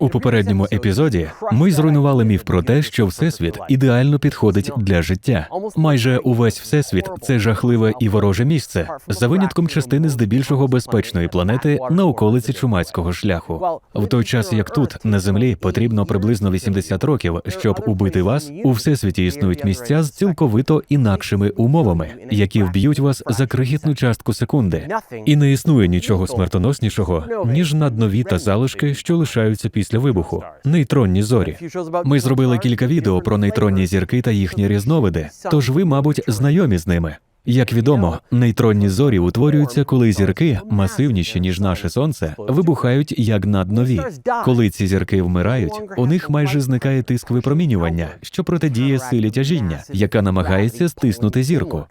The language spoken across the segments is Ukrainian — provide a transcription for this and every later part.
У попередньому епізоді ми зруйнували міф про те, що всесвіт ідеально підходить для життя. Майже увесь всесвіт це жахливе і вороже місце, за винятком частини здебільшого безпечної планети на околиці чумацького шляху. В той час, як тут на землі потрібно приблизно 80 років, щоб убити вас, у всесвіті існують місця з цілковито інакшими умовами, які вб'ють вас за крихітну частку секунди. І не існує нічого смертоноснішого ніж наднові та залишки, що лишаються після вибуху. Нейтронні зорі. Ми зробили кілька відео про нейтронні зірки та їхні різновиди, тож ви, мабуть, знайомі з ними. Як відомо, нейтронні зорі утворюються, коли зірки, масивніші ніж наше сонце, вибухають як наднові. Коли ці зірки вмирають, у них майже зникає тиск випромінювання, що протидіє силі тяжіння, яка намагається стиснути зірку.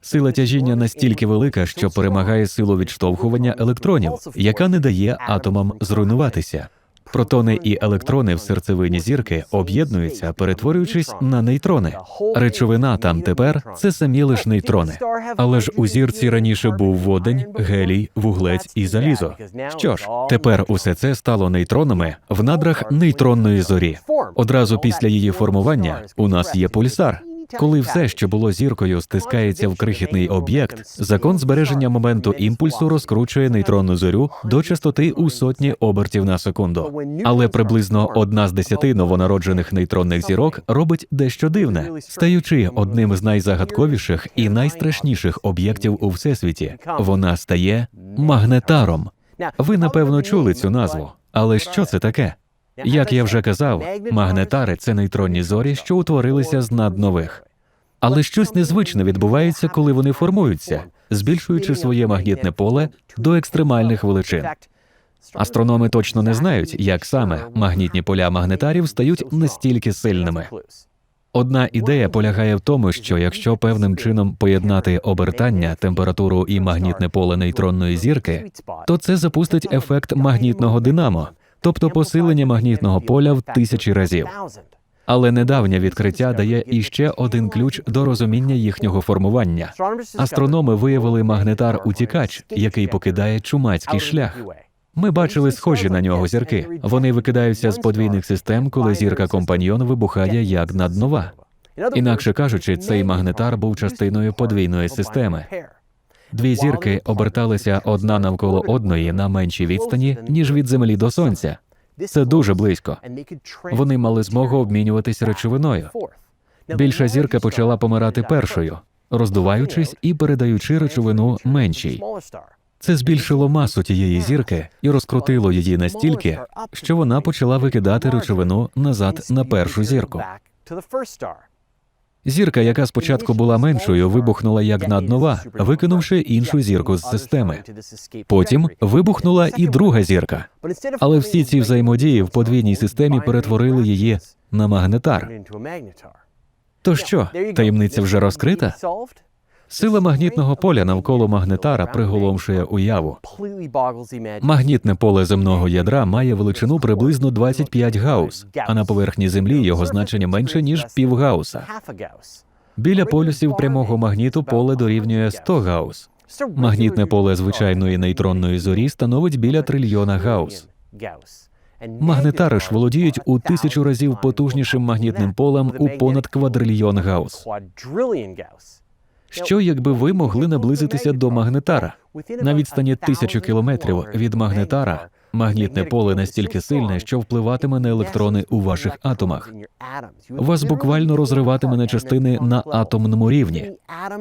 Сила тяжіння настільки велика, що перемагає силу відштовхування електронів, яка не дає атомам зруйнуватися. Протони і електрони в серцевині зірки об'єднуються, перетворюючись на нейтрони. Речовина там тепер це самі лиш нейтрони. Але ж у зірці раніше був водень, гелій, вуглець і залізо. Що ж, тепер усе це стало нейтронами в надрах нейтронної зорі. Одразу після її формування у нас є пульсар. Коли все, що було зіркою, стискається в крихітний об'єкт, закон збереження моменту імпульсу розкручує нейтронну зорю до частоти у сотні обертів на секунду. Але приблизно одна з десяти новонароджених нейтронних зірок робить дещо дивне, стаючи одним з найзагадковіших і найстрашніших об'єктів у всесвіті. Вона стає магнетаром. Ви напевно чули цю назву, але що це таке? Як я вже казав, магнетари це нейтронні зорі, що утворилися з наднових. Але щось незвичне відбувається, коли вони формуються, збільшуючи своє магнітне поле до екстремальних величин. Астрономи точно не знають, як саме магнітні поля магнетарів стають настільки сильними. Одна ідея полягає в тому, що якщо певним чином поєднати обертання, температуру і магнітне поле нейтронної зірки, то це запустить ефект магнітного динамо, тобто посилення магнітного поля в тисячі разів. Але недавнє відкриття дає іще один ключ до розуміння їхнього формування. Астрономи виявили магнетар утікач, який покидає чумацький шлях. Ми бачили схожі на нього зірки. Вони викидаються з подвійних систем, коли зірка компаньйон вибухає як наднова. Інакше кажучи, цей магнетар був частиною подвійної системи. Дві зірки оберталися одна навколо одної на меншій відстані, ніж від землі до сонця. Це дуже близько. Вони мали змогу обмінюватися речовиною. Більша зірка почала помирати першою, роздуваючись і передаючи речовину меншій. Це збільшило масу тієї зірки і розкрутило її настільки, що вона почала викидати речовину назад на першу зірку. Зірка, яка спочатку була меншою, вибухнула як наднова, викинувши іншу зірку з системи. Потім вибухнула і друга зірка. Але всі ці взаємодії в подвійній системі перетворили її на магнетар. То що, таємниця вже розкрита? Сила магнітного поля навколо магнетара приголомшує уяву. Магнітне поле земного ядра має величину приблизно 25 гаус, а на поверхні землі його значення менше ніж пів гауса. Біля полюсів прямого магніту поле дорівнює 100 гаус. Магнітне поле звичайної нейтронної зорі становить біля трильйона гаус. Магнетари ж володіють у тисячу разів потужнішим магнітним полем у понад квадрильйон гаус. Що, якби ви могли наблизитися до магнетара на відстані тисячу кілометрів від магнетара? Магнітне поле настільки сильне, що впливатиме на електрони у ваших атомах. Вас буквально розриватиме на частини на атомному рівні.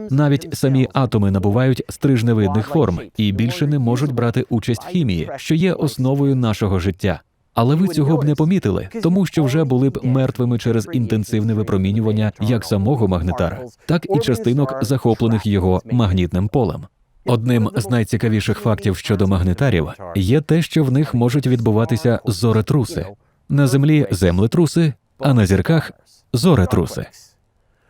Навіть самі атоми набувають стрижневидних форм і більше не можуть брати участь в хімії, що є основою нашого життя. Але ви цього б не помітили, тому що вже були б мертвими через інтенсивне випромінювання як самого магнетара, так і частинок, захоплених його магнітним полем. Одним з найцікавіших фактів щодо магнетарів є те, що в них можуть відбуватися зоретруси на землі землетруси, а на зірках зоретруси.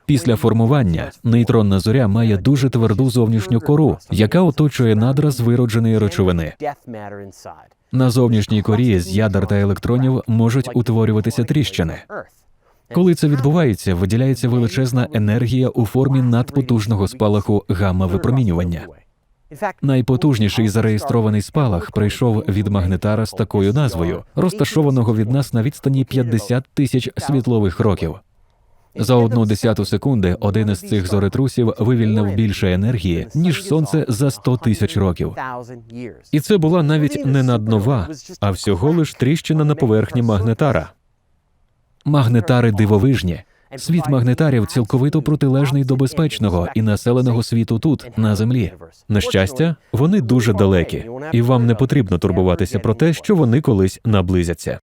Після формування нейтронна зоря має дуже тверду зовнішню кору, яка оточує надра з виродженої речовини. На зовнішній корі з ядер та електронів можуть утворюватися тріщини. Коли це відбувається, виділяється величезна енергія у формі надпотужного спалаху гамма випромінювання. Найпотужніший зареєстрований спалах прийшов від магнетара з такою назвою, розташованого від нас на відстані 50 тисяч світлових років. За одну десяту секунди один із цих зоретрусів вивільнив більше енергії, ніж сонце за 100 тисяч років. І це була навіть не наднова, а всього лиш тріщина на поверхні магнетара. Магнетари дивовижні. Світ магнетарів цілковито протилежний до безпечного і населеного світу тут, на землі. На щастя, вони дуже далекі, і вам не потрібно турбуватися про те, що вони колись наблизяться.